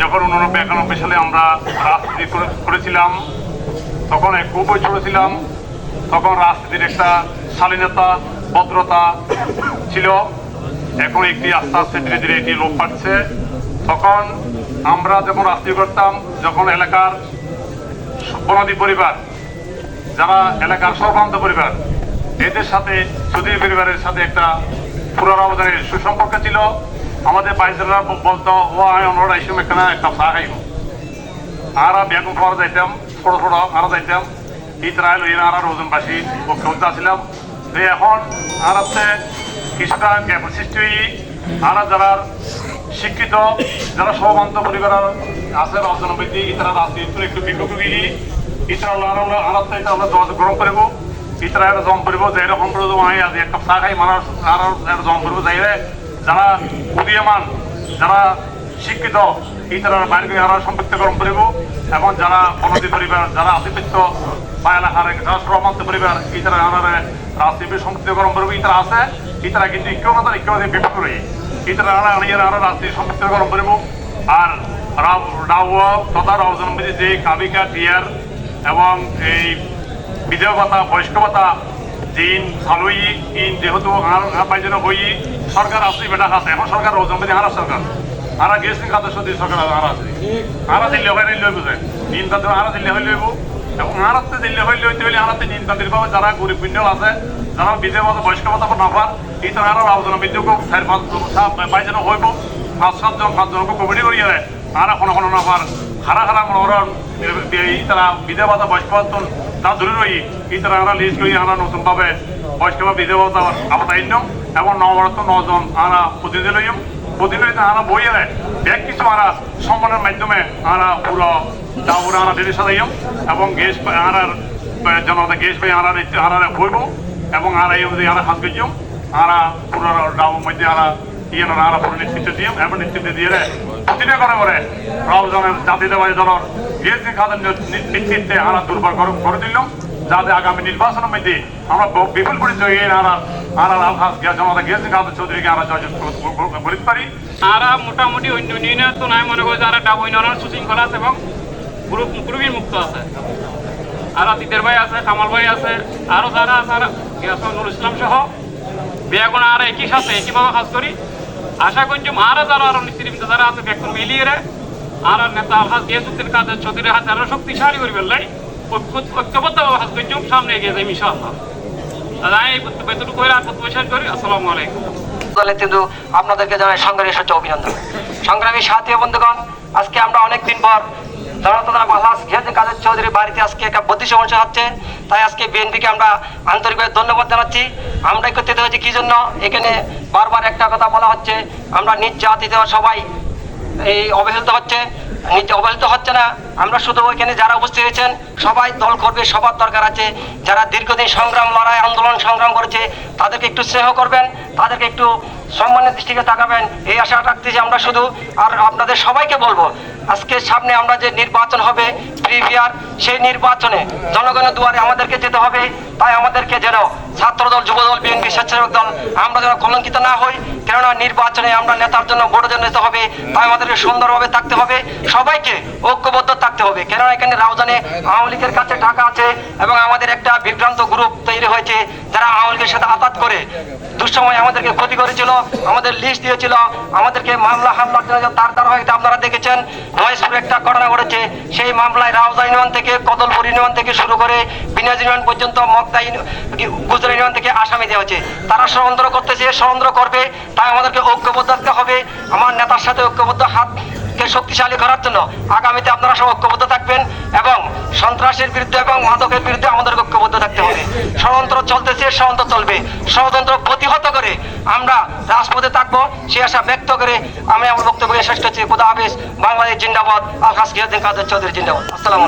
যখন উননব্বই একানব্বই সালে আমরা রাজনীতি করে- করেছিলাম, তখন এক ছোট ছিলাম, তখন রাজনীতির একটা শালীনতা, ভদ্রতা ছিল। এখন একটি আস্তে আস্তে ধীরে ধীরে এটি লোপ পাচ্ছে। তখন আমরা যখন রাজনীতি করতাম, যখন এলাকার বনাদী পরিবার, যারা এলাকার সর্বান্ত পরিবার, এদের সাথে সুধীর পরিবারের সাথে একটা পুরানো আমাদের সুসম্পর্ক ছিল। আমাদের বাইসেরা বলতো ও আমি এই সময় এখানে একটা চা খাইব আরা বেগুন খাওয়া যাইতাম, ছোট ছোট আরা যাইতাম। ইতরাই লইয়া আরা ওজন বাসি পক্ষে আসছিলাম তো এখন আরাতে কিছুটা গ্যাপ সৃষ্টি হয়ে আরা যারা শিক্ষিত, যারা সমান্ত পরিবারের আছে, রাজনীতি, ইতারা রাজনীতি, একটু বিক্ষোভ ইতারা আরও আরাতে এটা আমরা যোগাযোগ গ্রহণ করব। ইতারা জম করব যে এরকম করে আমি আজ একটা চা খাই, মানার আরও জম করব যাই যারা উদীয়মান যারা শিক্ষিত, এই তারা বাইরে সম্পৃক্ত গ্রহণ করব এবং যারা অনতি পরিবার, যারা আধিপত্য বা এলাকার সমান্ত পরিবার ইতারা আনারে রাজনীতি সম্পৃক্ত গ্রহণ করব ইতারা আছে ইতারা কিন্তু ইক্যমতার ইক্যমতে বিপক্ষ রয়ে। ইতারা আনা আনিয়ার আরও রাজনীতি সম্পৃক্ত গ্রহণ করব আর রাও রাও, তথা রাজনম্বরী যে কাবিকা টিয়ার এবং এই বিধবা ভাতা বয়স্ক ভাতা দিন চালুই ইন যেহেতু আর পাইজন হই সরকার আসলে বেটা আছে। এখন সরকার রোজম্বরী হারা সরকার। আরা গেছে খাদ্য সত্যি সরকার আরা আছে। আরা দিল্লি হয় নিলে বুঝে দিন তাদের আরা দিল্লি হইলে হইব এবং আরাতে দিল্লি হইলে হইতে হইলে আরাতে দিন তাদের পাবে যারা গরিব পিণ্ডল আছে, যারা বিধবা ভাতা বয়স্ক ভাতা নাফার, এই তারা আরও রাজনা বিদ্যুৎ চার পাঁচ পাইজন হইব। পাঁচ সাতজন পাঁচজনকে কমিটি দেয়। আর কোনো কোনো নাফার, হারা হারা মনোরণ তারা বিধবা ভাতা বয়স্ক তা দূরে রই এই তারা আমরা লিস্ট করি আমরা নতুন ভাবে বয়স্ক বা বিধবা ভাতা আবার নিম এবং নবরত্ন নজন আমরা প্রতিনিধি লইম আমরা বই এলে ব্যাগ কিছু আমরা সম্মানের মাধ্যমে আমরা পুরো দাউরে আমরা ডেলি সাজাইম এবং গ্যাস আমরা জনতা গ্যাস পাই আমরা আমরা হইব এবং আর এই আমরা হাত গেছিম আমরা পুরো ডাউর মধ্যে আমরা ইয়ে না আমরা পুরো নেতৃত্ব দিম এবং নেতৃত্ব দিয়ে প্রতিটা করে করে রাজনের জাতীয়তাবাদী দলের গ্যাস খাদের নেতৃত্বে আমরা দুর্বল করে করে দিলাম যাতে আগামী নির্বাচনের মধ্যে আমরা বিপুল পরিচয় আমরা আমরা আলহাস জনতা গ্যাস খাদের চৌধুরীকে আমরা জয়যুক্ত করতে পারি। তারা মোটামুটি অন্য ইউনিয়নের তো নাই, মনে করে যারা ডাব ইউনিয়নের সুশৃঙ্খলা আছে এবং গ্রুপ গ্রুপের মুক্ত আছে। আর তিতের ভাই আছে, কামাল ভাই আছে আরও যারা আছে আর নুর ইসলাম সহ। বেগুন আর একই সাথে, একইভাবে কাজ করি। আশা করছি আরও যারা আরও নেতৃবৃন্দ যারা আছে বেগুন মিলিয়ে আর নেতা আলহাজ গিয়াসুদ্দিন কাদের চৌধুরীর হাতে আরও শক্তিশালী করি ফেললাই ঐক্যবদ্ধভাবে কাজ করছি সামনে এগিয়ে যাই ইনশাআল্লাহ। দাদা এই আর প্রত্যাশা করি। আসসালামু আলাইকুম। দলে আপনাদেরকে জানাই সংগ্রামী সূচক অভিনন্দন। সংগ্রামী সাথী বন্ধুগণ, আজকে আমরা অনেক দিন পর কাদের বাড়িতে আজকে একটা বদ্ধি সমস্যা হচ্ছে। তাই আজকে বিএনপিকে আমরা আন্তরিকভাবে ধন্যবাদ জানাচ্ছি। আমরা কি জন্য? এখানে বারবার একটা কথা বলা হচ্ছে, আমরা নিজ জাতিতে সবাই এই অবহেলিত হচ্ছে অবহেলিত হচ্ছে না। আমরা শুধু ওইখানে যারা উপস্থিত হয়েছেন, সবাই দল করবে, সবার দরকার আছে। যারা দীর্ঘদিন সংগ্রাম লড়াই, আন্দোলন, সংগ্রাম করেছে, তাদেরকে একটু স্নেহ করবেন, তাদেরকে একটু সম্মানের দৃষ্টিকে তাকাবেন। এই আশা রাখতে যে আমরা শুধু, আর আপনাদের সবাইকে বলব, আজকে সামনে আমরা যে নির্বাচন হবে, প্রিভিয়ার সেই নির্বাচনে জনগণের দুয়ারে আমাদেরকে যেতে হবে, তাই আমাদেরকে যেন ছাত্রদল, যুবদল, বিএনপি স্বেচ্ছাসেবক দল, আমরা যেন কলঙ্কিত না হই, কেননা নির্বাচনে আমরা নেতার জন্য ভোটের জন্য যেতে হবে, তাই আমাদেরকে সুন্দরভাবে থাকতে হবে, সবাইকে ঐক্যবদ্ধ থাকতে হবে, কেননা এখানে রাউজানে আওয়ামী লীগের কাছে টাকা আছে এবং আমাদের একটা বিভ্রান্ত গ্রুপ তৈরি হয়েছে, যারা আওয়ামী লীগের সাথে আঘাত করে, দুঃসময় আমাদেরকে ক্ষতি করেছিল, আমাদের লিস্ট দিয়েছিল, আমাদেরকে মামলা হামলার জন্য তার দ্বারা হয়তো আপনারা দেখেছেন, মহেশপুরে একটা ঘটনা ঘটেছে, সেই মামলায় রাউজা ইউনিয়ন থেকে, কদলপুর ইউনিয়ন থেকে শুরু করে বিনাজ ইউনিয়ন পর্যন্ত মগদা গুজরা ইউনিয়ন থেকে আসামি দেওয়া হয়েছে। তারা ষড়যন্ত্র করতেছে, ষড়যন্ত্র করবে, তাই আমাদেরকে ঐক্যবদ্ধ হবে। আমার নেতার সাথে ঐক্যবদ্ধ হাতকে শক্তিশালী করার জন্য আগামীতে আপনারা সব ঐক্যবদ্ধ থাকবেন এবং সন্ত্রাসের বিরুদ্ধে এবং মাদকের বিরুদ্ধে আমাদের ঐক্যবদ্ধ থাকতে হবে। ষড়যন্ত্র চলতেছে, ষড়যন্ত্র চলবে। ষড়যন্ত্র প্রতিহত করে আমরা রাজপথে থাকব, সে আশা ব্যক্ত করে আমি আমার বক্তব্য শেষ করছি। খুদা হাফিজ, বাংলাদেশ জিন্দাবাদ আকাশ গিয়াদিন কাদের চৌধুরী জিন্দাবাদ। আসসালামু